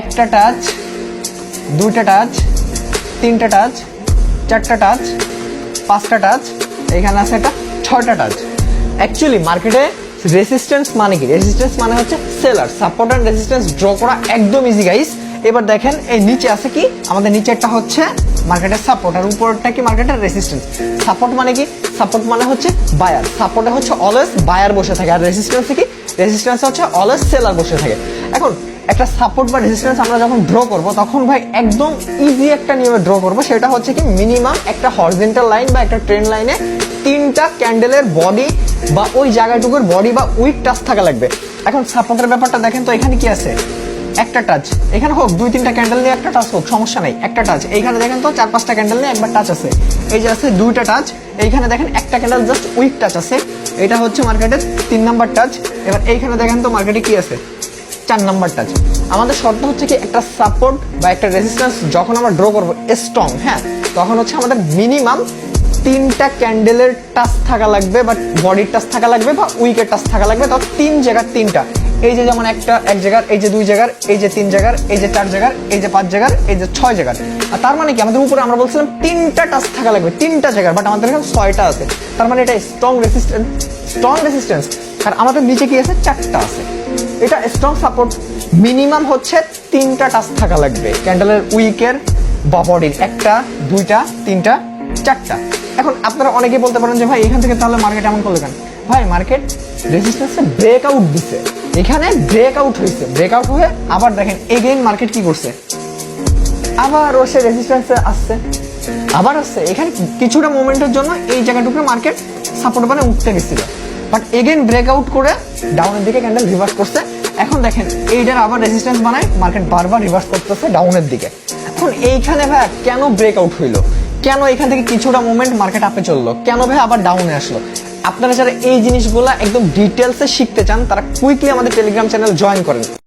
একটা টাচ দুইটা টাচ তিনটা টাচ চারটা টাচ পাঁচটা টাচ এখানে আছে একটা ছয়টা টাচ অ্যাকচুয়ালি মার্কেটে রেসিস্ট্যান্স মানে কি? রেসিস্ট্যান্স মানে হচ্ছে seller support and resistance draw করা একদম ইজি গাইস এবার দেখেন, এই নিচে আছে কি? আমাদের নিচে একটা হচ্ছে মার্কেটের সাপোর্ট আর উপরটা কি মার্কেটের রেসিস্ট্যান্স সাপোর্ট মানে কি? সাপোর্ট মানে হচ্ছে বায়ার সাপোর্টে হচ্ছে অলওয়েজ বায়ার বসে থাকে। আর রেসিস্ট্যান্স কি? রেসিস্ট্যান্স হচ্ছে অলওয়েজ সেলার বসে থাকে। এখন একটা সাপোর্ট বা রেজিস্ট্যান্স আমরা যখন ড্র করব, তখন ভাই একদম ইজি একটা নিয়মে ড্র করব। সেটা হচ্ছে কি মিনিমাম একটা হরিজেন্টাল লাইন বা একটা ট্রেন লাইনে তিনটা ক্যান্ডেলের বডি বা ওই জায়গাটুকুর বডি বা উইক টাচ থাকা লাগবে। এখন সাপোর্টের ব্যাপারটা দেখেন তো, এখানে কি আছে? একটা টাচ এখানে হোক, দুই তিনটা ক্যান্ডেল নিয়ে একটা টাচ হোক, সমস্যা নাই, একটা টাচ এইখানে দেখেন তো, চার পাঁচটা ক্যান্ডেল নিয়ে একবার টাচ আছে। এই যে আছে দুইটা টাচ এইখানে দেখেন একটা ক্যান্ডেল জাস্ট উইক টাচ আছে। এটা হচ্ছে মার্কেটের তিন নাম্বার টাচ এবার এইখানে দেখেন তো মার্কেটে কি আছে? চার নাম্বার টাচ আমাদের শর্ত হচ্ছে কি একটা সাপোর্ট বা একটা রেজিস্ট্যান্স যখন আমরা ড্র করব স্ট্রং হ্যাঁ তখন হচ্ছে আমাদের মিনিমাম তিনটা ক্যান্ডেলের টাচ থাকা লাগবে বা বডির টাচ থাকা লাগবে বা উইকের টাচ থাকা লাগবে। তাও তিন জায়গার তিনটা। এই যে যেমন একটা, এক জায়গার, এই যে দুই জায়গার, এই যে তিন জায়গার, এই যে চার জায়গার, এই যে পাঁচ জায়গার, এই যে ছয় জায়গার। আর তার মানে কি? আমাদের উপরে আমরা বলছিলাম তিনটা টাচ থাকা লাগবে, তিনটা জায়গার বাট আমাদের এখানে ছয়টা আছে। তার মানে এটা স্ট্রং রেসিস্ট্যান্স স্ট্রং রেসিস্ট্যান্স আর আমাদের নিচে কি আছে? চারটা আছে। এটা স্ট্রং সাপোর্ট মিনিমাম হচ্ছে তিনটা টাচ থাকা লাগবে। ক্যান্ডেলের উইকের বা বডির একটা, দুইটা, তিনটা, চারটা। এখন আপনারা অনেকেই বলতে পারেন যে, ভাই, এখান থেকে তাহলে মার্কেট এমন করল কেন? ভাই মার্কেট রেজিস্ট্যান্সে ব্রেক আউট দিছে। এখানে ব্রেক আউট হয়েছে। ব্রেক আউট হয়ে আবার দেখেন এগেইন মার্কেট কি করছে? আবার সে রেজিস্ট্যান্সে আসছে। আবার আসছে। এখানে কিছুটা মোমেন্টের জন্য এই জায়গাটুকু মার্কেট সাপোর্ট মানে উঠতে গেছিল বাট এগেন ব্রেকআউট করে ডাউনের দিকে ক্যান্ডেল রিভার্স করছে। এখন দেখেন, এইটার আবার রেজিস্ট্যান্স বানায় মার্কেট বারবার রিভার্স করতেছে ডাউনের দিকে। এখন এইখানে ভাইয়া কেন ব্রেক আউট হইল? কেন এখান থেকে কিছুটা মোমেন্ট মার্কেট আপে চলল? কেন ভাই আবার ডাউনে আসলো? আপনারা যারা এই জিনিসগুলো একদম ডিটেলসে শিখতে চান, তারা কুইকলি আমাদের টেলিগ্রাম চ্যানেল জয়েন করেন।